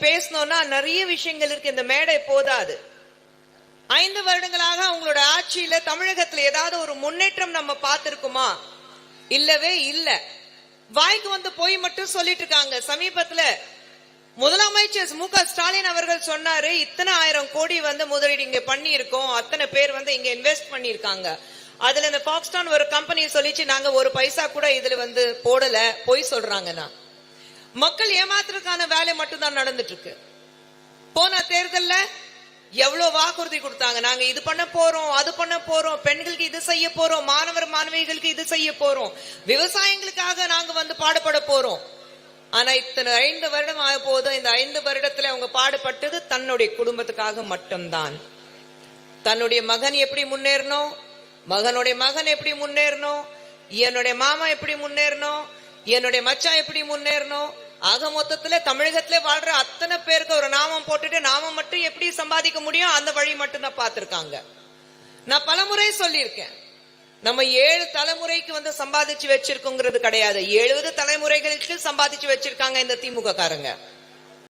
பேசணும்னா நிறைய விஷயங்கள் இருக்கு. இந்த மேடை போதாது. ஐந்து வருடங்களாக அவங்களோட ஆட்சியில தமிழகத்துல ஏதாவது ஒரு முன்னேற்றம் நம்ம பார்த்திருக்குமா? இல்லவே இல்ல. வாய்க்கு வந்து போய் மட்டும் சொல்லிட்டு இருக்காங்க. சமீபத்துல முதலமைச்சர் மு க ஸ்டாலின் அவர்கள் சொன்னாரு இத்தனை ஆயிரம் கோடி வந்து முதலீடு இங்க பண்ணி இருக்கோம் அத்தனை பேர் வந்து இங்க இன்வெஸ்ட் பண்ணிருக்காங்க அதுல இந்த பாக்ஸ்டான் ஒரு கம்பெனி சொல்லிச்சு நாங்க ஒரு பைசா கூட இதுல வந்து போடல. பொய் சொல்றாங்கன்னா மக்கள் ஏமாத்துறதுக்கான வேலை மட்டும்தான் நடந்துட்டு இருக்கு போன தேர்தல்ல எவ்வளவு வாக்குறுதி கொடுத்தாங்க. நாங்க இது பண்ண போறோம் அது பண்ண போறோம் பெண்களுக்கு இது செய்ய போறோம் மாணவர் மாணவிகளுக்கு இது செய்ய போறோம். விவசாயிகளுக்காக நாங்க வந்து பாடுபட போறோம். ஆனா இத்தனை ஐந்து வருடம் ஆக போதும். இந்த ஐந்து வருடத்துல அவங்க பாடுபட்டது தன்னுடைய குடும்பத்துக்காக மட்டும்தான். தன்னுடைய மகன் எப்படி முன்னேறணும்? மகனுடைய மகன் எப்படி முன்னேறணும்? என்னுடைய மாமா எப்படி முன்னேறணும்? என்னுடைய மச்சான் எப்படி முன்னேறணும்? ஆக மொத்தத்துல தமிழகத்துல வாழ்ற அத்தனை பேருக்கு ஒரு நாமம் போட்டுட்டு நாமம் மட்டும் எப்படி சம்பாதிக்க முடியும்? அந்த வழி மட்டும் தான் பார்த்திருக்காங்க. நான் பலமுறை சொல்லியிருக்கேன். நம்ம ஏழு தலைமுறைக்கு வந்து சம்பாதிச்சு வச்சிருக்கோங்கிறது கிடையாது. எழுபது தலைமுறைகளுக்கு சம்பாதிச்சு வச்சிருக்காங்க இந்த திமுக காரங்க